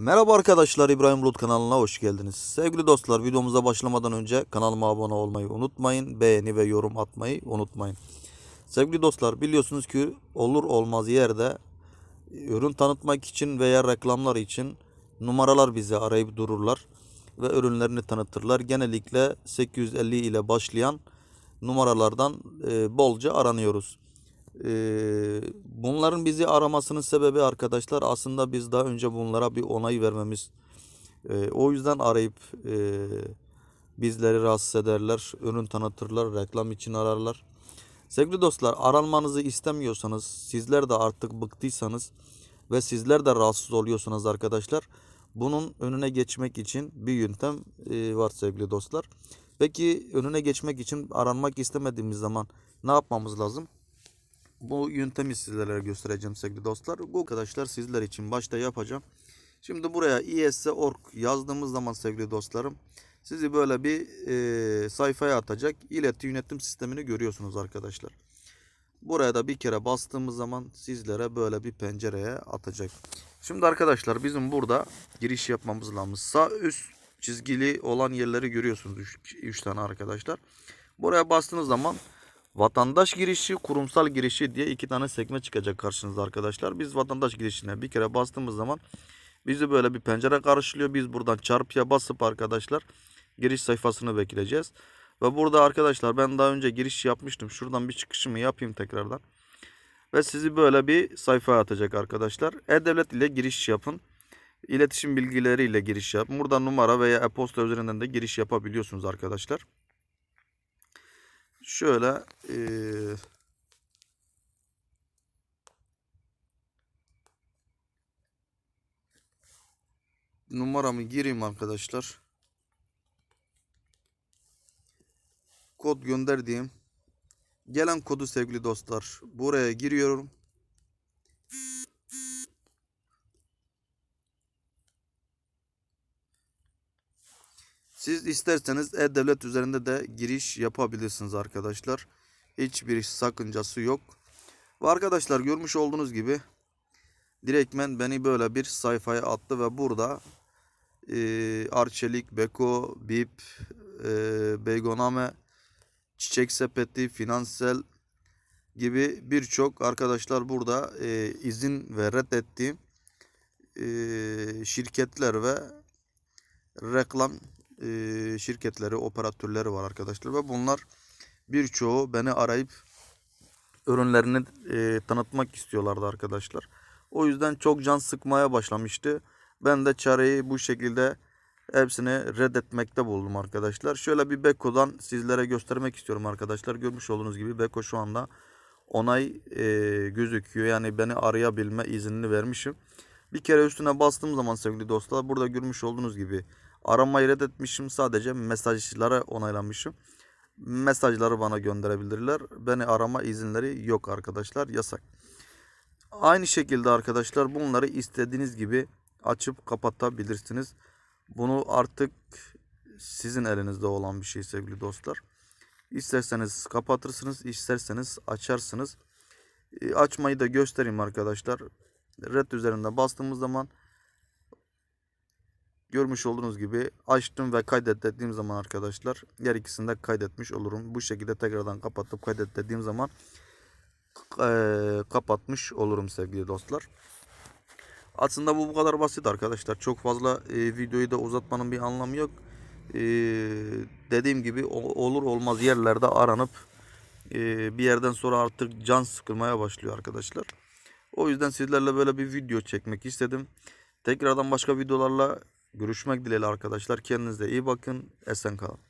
Merhaba arkadaşlar İbrahim Bulut kanalına hoş geldiniz. Sevgili dostlar videomuza başlamadan önce kanalıma abone olmayı unutmayın. Beğeni ve yorum atmayı unutmayın. Sevgili dostlar biliyorsunuz ki olur olmaz yerde ürün tanıtmak için veya reklamlar için numaralar bizi arayıp dururlar ve ürünlerini tanıtırlar. Genellikle 850 ile başlayan numaralardan e, bolca aranıyoruz. Ee, bunların bizi aramasının sebebi arkadaşlar aslında biz daha önce bunlara bir onay vermemiz. Ee, o yüzden arayıp e, bizleri rahatsız ederler, ürün tanıtırlar, reklam için ararlar. Sevgili dostlar aranmanızı istemiyorsanız, sizler de artık bıktıysanız ve sizler de rahatsız oluyorsanız arkadaşlar bunun önüne geçmek için bir yöntem e, var sevgili dostlar. Peki önüne geçmek için aranmak istemediğimiz zaman ne yapmamız lazım? Bu yöntemi sizlere göstereceğim sevgili dostlar. Bu arkadaşlar sizler için başta yapacağım. Şimdi buraya is.org yazdığımız zaman sevgili dostlarım sizi böyle bir e, sayfaya atacak. İleti yönetim sistemini görüyorsunuz arkadaşlar. Buraya da bir kere bastığımız zaman sizlere böyle bir pencereye atacak. Şimdi arkadaşlar bizim burada giriş yapmamız lazım. Sağ üst çizgili olan yerleri görüyorsunuz 3 tane arkadaşlar. Buraya bastığınız zaman Vatandaş girişi, kurumsal girişi diye iki tane sekme çıkacak karşınızda arkadaşlar. Biz vatandaş girişine bir kere bastığımız zaman bizi böyle bir pencere karşılıyor. Biz buradan çarpıya basıp arkadaşlar giriş sayfasını bekleyeceğiz. Ve burada arkadaşlar ben daha önce giriş yapmıştım. Şuradan bir çıkışımı yapayım tekrardan. Ve sizi böyle bir sayfaya atacak arkadaşlar. E-Devlet ile giriş yapın. İletişim bilgileriyle giriş yapın. Burada numara veya e-posta üzerinden de giriş yapabiliyorsunuz arkadaşlar. Şöyle eee, numaramı gireyim arkadaşlar. Kod gönder. Gelen kodu sevgili dostlar buraya giriyorum. Siz isterseniz e-devlet üzerinde de giriş yapabilirsiniz arkadaşlar. Hiçbir sakıncası yok. Ve arkadaşlar görmüş olduğunuz gibi direktmen beni böyle bir sayfaya attı ve burada e, Arçelik, Beko, BIP, e, Beygoname, Çiçek Sepeti, Finansel gibi birçok arkadaşlar burada e, izin ve reddettiğim e, şirketler ve reklam şirketleri, operatörleri var arkadaşlar ve bunlar birçoğu beni arayıp ürünlerini tanıtmak istiyorlardı arkadaşlar. O yüzden çok can sıkmaya başlamıştı. Ben de çareyi bu şekilde hepsini reddetmekte buldum arkadaşlar. Şöyle bir Beko'dan sizlere göstermek istiyorum arkadaşlar. Görmüş olduğunuz gibi Beko şu anda onay e, gözüküyor. Yani beni arayabilme iznini vermişim. Bir kere üstüne bastığım zaman sevgili dostlar burada görmüş olduğunuz gibi Aramayı reddetmişim. Sadece mesajlara onaylamışım. Mesajları bana gönderebilirler. Beni arama izinleri yok arkadaşlar. Yasak. Aynı şekilde arkadaşlar bunları istediğiniz gibi açıp kapatabilirsiniz. Bunu artık sizin elinizde olan bir şey sevgili dostlar. İsterseniz kapatırsınız, isterseniz açarsınız. E, açmayı da göstereyim arkadaşlar. Red üzerinde bastığımız zaman Görmüş olduğunuz gibi açtım ve kaydet dediğim zaman arkadaşlar yer ikisini de kaydetmiş olurum. Bu şekilde tekrardan kapatıp kaydet dediğim zaman e, kapatmış olurum sevgili dostlar. Aslında bu bu kadar basit arkadaşlar. Çok fazla e, videoyu da uzatmanın bir anlamı yok. E, dediğim gibi olur olmaz yerlerde aranıp e, bir yerden sonra artık can sıkılmaya başlıyor arkadaşlar. O yüzden sizlerle böyle bir video çekmek istedim. Tekrardan başka videolarla Görüşmek dileğiyle arkadaşlar. Kendinize iyi bakın. Esen kalın.